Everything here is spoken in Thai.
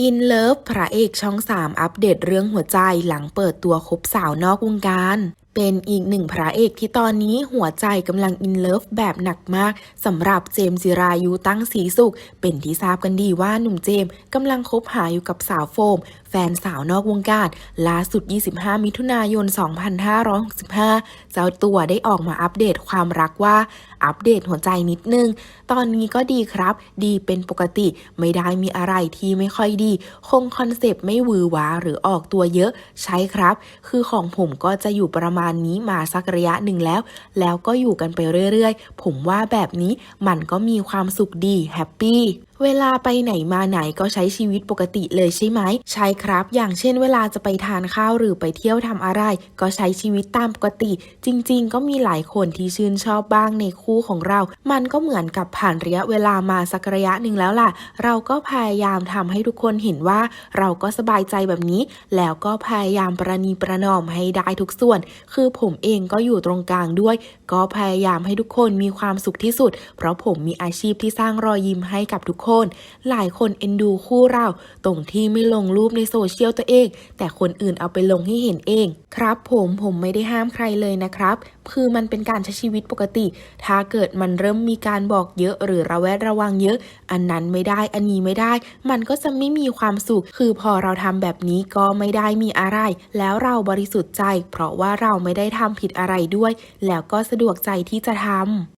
อินเลิฟพระเอกช่อง 3 อัปเดตเรื่องหัวใจหลังเปิดตัวคบสาวนอกวงการ เป็นอีกหนึ่งพระเอกที่ตอนนี้หัวใจกำลังอินเลิฟแบบหนักมากสำหรับเจมส์จิรายุตั้งสีสุข เป็นที่ทราบกันดีว่าหนุ่มเจมส์กำลังคบหาอยู่กับสาวโฟม แฟนสาวนอกวงการล่าสุด 25 มิถุนายน 2565 เจ้าตัวได้ออกมาอัปเดตความรักว่า อัปเดตหัวใจนิดนึง ตอนนี้ก็ดีครับ ดีเป็นปกติไม่ได้มีอะไรที่ไม่ค่อยดี คงคอนเซปต์ไม่วือวาหรือออกตัวเยอะใช่ครับ คือของผมก็จะอยู่ประมาณนี้มาสักระยะหนึ่งแล้ว แล้วก็อยู่กันไปเรื่อยๆ ผมว่าแบบนี้มันก็มีความสุขดีแฮปปี้ เวลาไปไหนมาไหนก็ใช้ชีวิตปกติเลยใช่ไหม ใช่ครับ อย่างเช่นเวลาจะไปทานข้าวหรือไปเที่ยวทำอะไร ก็ใช้ชีวิตตามปกติ จริง ๆ ก็มีหลายคนที่ชื่นชอบบ้างในคู่ของเรา มันก็เหมือนกับผ่านระยะเวลามาสักระยะหนึ่งแล้วล่ะ เราก็พยายามทำให้ทุกคนเห็นว่า เราก็สบายใจแบบนี้ แล้วก็พยายามประนีประนอมให้ได้ทุกส่วน คือผมเองก็อยู่ตรงกลางด้วย ก็พยายามให้ทุกคนมีความสุขที่สุด เพราะผมมีอาชีพที่สร้างรอยยิ้มให้กับทุกคนหลายคนเอ็นดูคู่เรา ตรงที่ไม่ลงรูปในโซเชียลตัวเอง แต่คนอื่นเอาไปลงให้เห็นเอง ครับผมผมไม่ได้ห้ามใครเลยนะครับ คือมันเป็นการใช้ชีวิตปกติ ถ้าเกิดมันเริ่มมีการบอกเยอะหรือระแวดระวังเยอะ อันนั้นไม่ได้อันนี้ไม่ได้ มันก็จะไม่มีความสุข คือพอเราทำแบบนี้ก็ไม่ได้มีอะไร แล้วเราบริสุทธิ์ใจ เพราะว่าเราไม่ได้ทำผิดอะไรด้วย แล้วก็สะดวกใจที่จะทำ